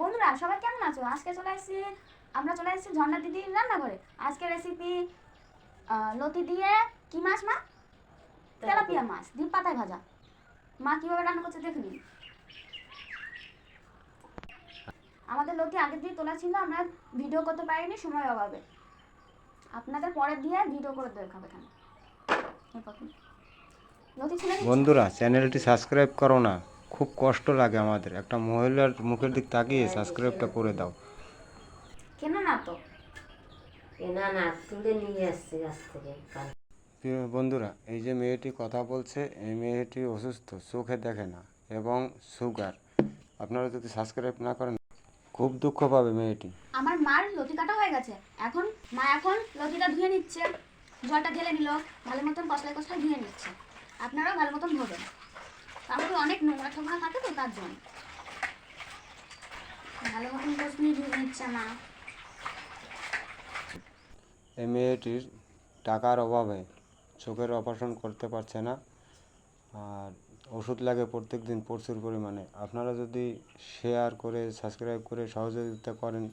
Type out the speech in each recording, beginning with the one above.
বন্ধুরা সবাই কেমন আছো? আজকে চলে এসেছি আমরা চলে এসেছি ঝর্ণা দিদির রান্নাঘরে। আজকে রেসিপি লতি দিয়ে কি মাছ মা? তেলাপিয়া। মাছ ডিম পাতায় ভাজা। মা কীভাবে রান্না করছে দেখে নিন। আমাদের লতি আগের দিয়ে তোলা ছিল আমরা ভিডিও করতে পারিনি সময় অভাবে। আপনাদের পরের দিয়ে ভিডিও করে দেখাবে এখানে। লতি ছিল বন্ধুরা চ্যানেলটি সাবস্ক্রাইব করো না। খুব কষ্ট লাগে আমাদের। একটা মহিলার মুখের দিক তাকিয়ে সাবস্ক্রাইবটা করে দাও। কেন না তো? না না তুলে নিয়ে আসছি গাছ থেকে প্রিয় বন্ধুরা এই যে মেয়েটি কথা বলছে এই মেয়েটি অসুস্থ চোখে দেখে না এবং সুগার। আপনারা যদি সাবস্ক্রাইব না করেন খুব দুঃখ পাবে মেয়েটি। আমার মার লতি কাটা হয়ে গেছে। এখন মা এখন লতিটা ধুয়ে নিচ্ছে। জলটা ঢেলে নিল ভালো মতন কষলায় কষলায় ধুয়ে নিচ্ছে। আপনারাও ভালো মতন ধোবেন। তারপরে অনেক নোংরা টোংরা থাকে তো তার জন্য। ভালো মতন কষনি ধুয়ে নিচ্ছে মা এই মেয়েটির টাকার অভাবে চোখের অপারেশন করতে পারছে না, আর ওষুধ লাগে প্রত্যেক দিন প্রচুর পরিমাণে। আপনারা যদি শেয়ার করে সাবস্ক্রাইব করে সহযোগিতা করেন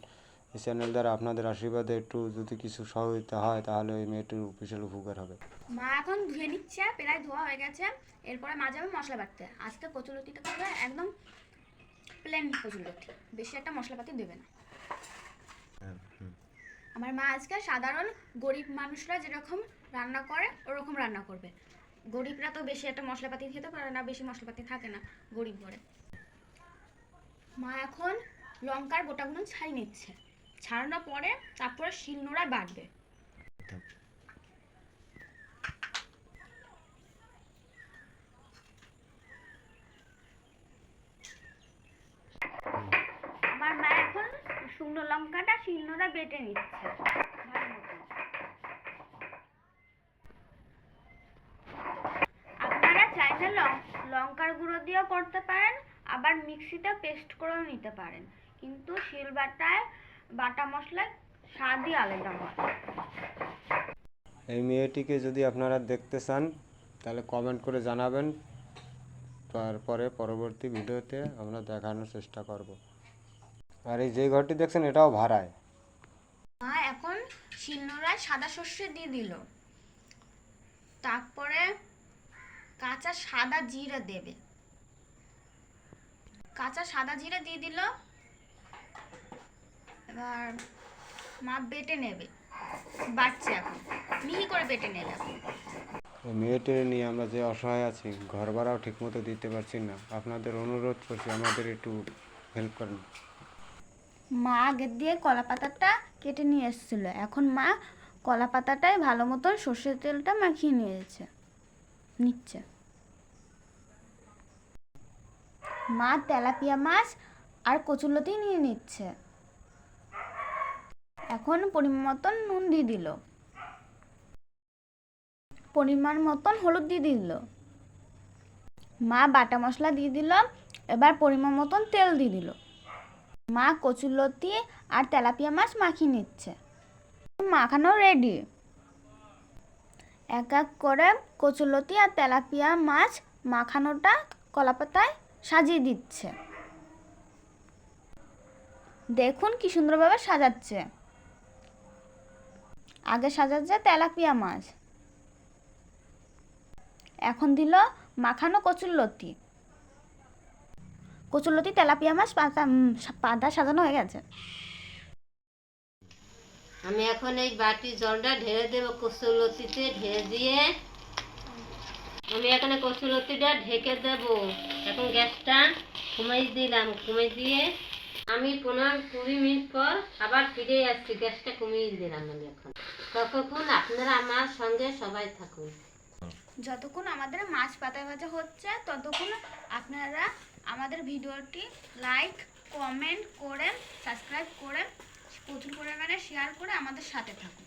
এই চ্যানেল দ্বারা আপনাদের আশীর্বাদে একটু যদি কিছু সহযোগিতা হয়, তাহলে ওই মেয়েটির বিশাল উপকার হবে। মা এখন ধুয়ে নিচ্ছে, প্রায় ধোয়া হয়ে গেছে। এরপরে মা যাবে মশলা বাটতে। আজকে কচুলতিটা করবে একদম প্লেন কচুলতি বেশি একটা মশলাপাতি দেবে না। আমার মা আজকে সাধারণ গরিব মানুষরা যেরকম রান্না করে, ওরকম রান্না করবে। গরিবরা তো বেশি একটা মশলাপাতি খেতে পারে না, বেশি মশলাপাতি থাকে না, গরিব ঘরে। মা এখন লঙ্কার গোটাগুলো ছাড়িয়ে নিচ্ছে। ছাড়ানোর পরে তারপরে শিলনোড়ায় বাটবে আমার মা এখন শুকনো লঙ্কাটা শিলনোড়া বেটে নিচ্ছে। আপনারা চাইলে লঙ্কার গুঁড়ো দিয়েও করতে পারেন, আবার মিক্সিতে পেস্ট করেও নিতে পারেন। কিন্তু শিল বাটায় বাটা মশলায় স্বাদই আলাদা হয়। এই মেয়েটিকে যদি আপনারা দেখতে চান তাহলে কমেন্ট করে জানাবেন। তারপরে পরবর্তী ভিডিওতে আমরা দেখানোর চেষ্টা করব। আর এই যে ঘরটি দেখছেন এটাও ভাড়ায়। মা এখন শিলনোড়ায় সাদা সর্ষে দিয়ে দিল। তারপরে কাঁচা সাদা জিরা দেবে। কাঁচা সাদা জিরা দিয়ে দিল। এবার মা বেটে নেবে বাটছে এখন। মিহি করে বেটে নেবে এখন। এই মেয়েটির নিয়ে আমরা যে অসহায় আছি ঘর ভাড়াও ঠিকমতো দিতে পারছি না। আপনাদের অনুরোধ করছি আমাদের একটু হেল্প করেন। মা আগের দিয়ে কলা পাতাটা কেটে নিয়ে এসেছিল। এখন মা কলা পাতাটায় ভালো মতন সর্ষের তেলটা মাখিয়ে নিয়েছে নিচ্ছে। মা তেলাপিয়া মাছ আর কচুলতি নিয়ে নিচ্ছে। এখন পরিমাণ মতন নুন দিয়ে দিল। পরিমাণ মতন হলুদ দিয়ে দিল। মা বাটা মশলা দিয়ে দিল, এবার পরিমাণ মতন তেল দিয়ে দিল। মা কচুলতি আর তেলাপিয়া মাছ মাখিয়ে নিচ্ছে। মাখানো রেডি এক এক করে কচুলতি আর তেলাপিয়া মাছ মাখানোটা কলাপাতায় সাজিয়ে দিচ্ছে। দেখুন কি সুন্দরভাবে সাজাচ্ছে। আগে সাজাচ্ছে তেলাপিয়া মাছ। এখন দিল মাখানো কচুরলতি কচুরলতি তেলাপিয়া মাছ, পাতা সাজানো হয়ে গেছে। আমি এখন এই বাটি জলটা ঢেলে দেবো কচুলতিতে ঢেলে দিয়ে। আমি এখানে কচুলতিটা ঢেকে দেব। এখন গ্যাসটা কমাই দিলাম কমিয়ে দিয়ে আমি পনেরো কুড়ি মিনিট পর আবার ফিরে আসছি। গ্যাসটা কমিয়ে দিলাম আমি এখন। ততক্ষণ আপনারা আমার সঙ্গে সবাই থাকুন। যতক্ষণ আমাদের মাছ পাতা ভাজা হচ্ছে, ততক্ষণ আপনারা আমাদের ভিডিওটি লাইক কমেন্ট করে সাবস্ক্রাইব করে প্রচুর পরিমাণে শেয়ার করে আমাদের সাথে থাকুন।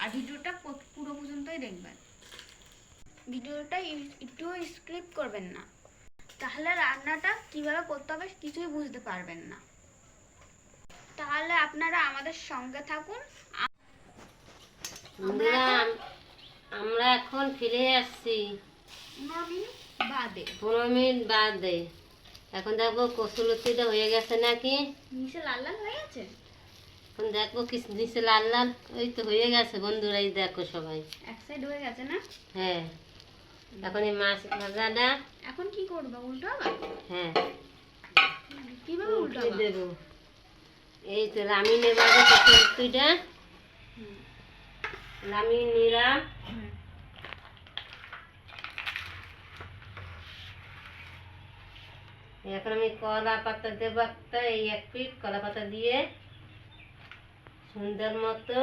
আর ভিডিওটা পুরো পর্যন্তই দেখবেন। ভিডিওটা একটু স্ক্রিপ্ট করবেন না। তাহলে রান্নাটা কীভাবে করতে হবে কিছুই বুঝতে পারবেন না। তাহলে আপনারা আমাদের সঙ্গে থাকুন। বন্ধুরা আমরা এখন ফিরে আসছি। পনেরো মিনিট বাদে। পনেরো মিনিট বাদে। এখন দেখব কসুলতিটা হয়ে গেছে নাকি? নিচে লাল লাল হয়ে গেছে? এখন দেখব কি নিচে লাল লাল ওই তো হয়ে গেছে বন্ধুরা এই দেখো সবাই। এক সাইড হয়ে গেছে না? হ্যাঁ। এখন এই মাছ ভাজাটা এখন কি করবা উল্টো হ্যাঁ। কীভাবে উল্টো দেবো এই তো লামি নেবার কসুলতিটা লামি নিলাম এখন আমি কলা পাতা দেবো একটা এই এক পিট কলা পাতা দিয়ে। সুন্দর মতো।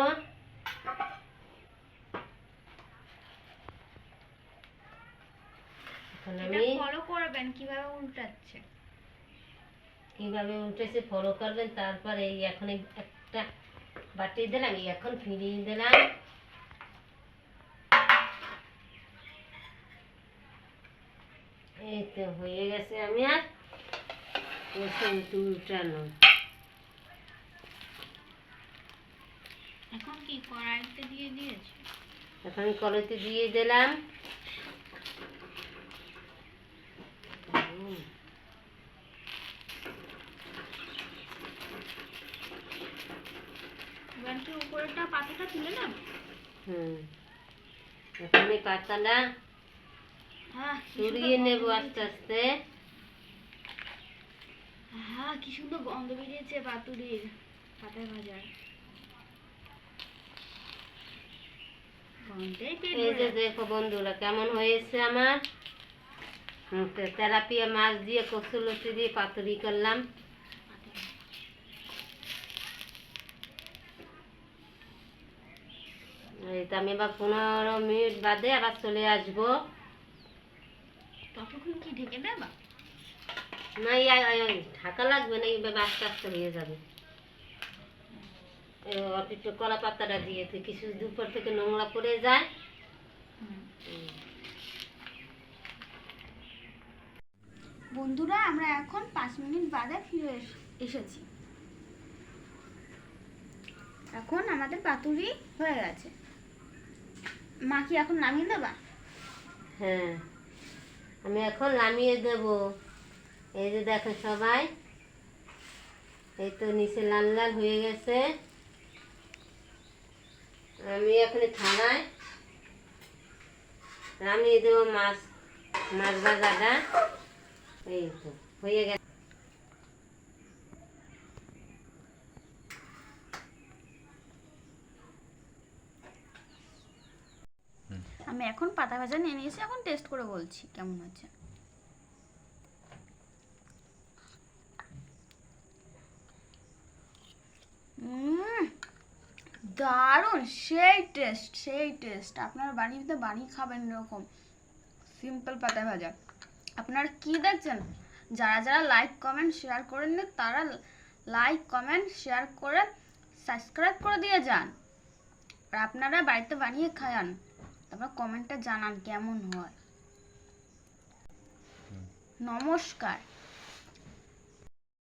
আমি ফলো করবেন কীভাবে উল্টাচ্ছে? কীভাবে উঠেছে ফলো করবেন তারপর এই এখন একটা বাটি দিলাম এখন ফিরিয়ে দিলাম এই তো হয়ে গেছে আমি আর। একটু উল্টানো এখন কি কড়াইতে দিয়ে দিয়েছি? এখন কলতে দিয়ে দিলাম। উপরেরটা পাতাটা তুলে হুম। এখন পাতাটা সরিয়ে নেব আস্তে আস্তে। হ্যাঁ কি সুন্দর গন্ধ বেরিয়েছে পাতুরির ভাজার। এই যে দেখো বন্ধুরা কেমন হয়েছে আমার? তেলাপিয়া মাছ দিয়ে কচুলতি দিয়ে পাতুরি করলাম। এই তো আমি এবার পনেরো মিনিট বাদে আবার চলে আসব। ততক্ষণ কি ঢেকে দেবা? না এই ঢাকা লাগবে না এইভাবে আস্তে আস্তে হয়ে যাবে। একটু কলা পাতাটা দিয়ে তো কিছু দুপুর থেকে নোংরা পড়ে যায়। বন্ধুরা আমরা এখন পাঁচ মিনিট বাদে ফিরে এস- এসেছি। এখন আমাদের পাতুরি হয়ে গেছে। মা কি এখন নামিয়ে দেবা? হ্যাঁ। আমি এখন নামিয়ে দেব। এই যে দেখো সবাই, এই তো নিচে লাল লাল হয়ে গেছে। আমি এখন থানায় নামিয়ে দেবো মাছ মাছ ভাজাটা। এই তো, হয়ে গেছে। পাতা ভাজা নিয়ে নিয়েছি এখন টেস্ট করে বলছি কেমন উম, দারুণ সেই টেস্ট সেই টেস্ট আপনারা বাড়িতে বানিয়ে খাবেন এরকম। সিম্পল পাতা ভাজা। আপনারা কি দেখছেন? যারা যারা লাইক কমেন্ট শেয়ার করেননি তারা লাইক কমেন্ট শেয়ার করে সাবস্ক্রাইব করে দিয়ে যান। আর আপনারা বাড়িতে বানিয়ে খায়ান তারপর কমেন্টে জানান কেমন হয়। নমস্কার।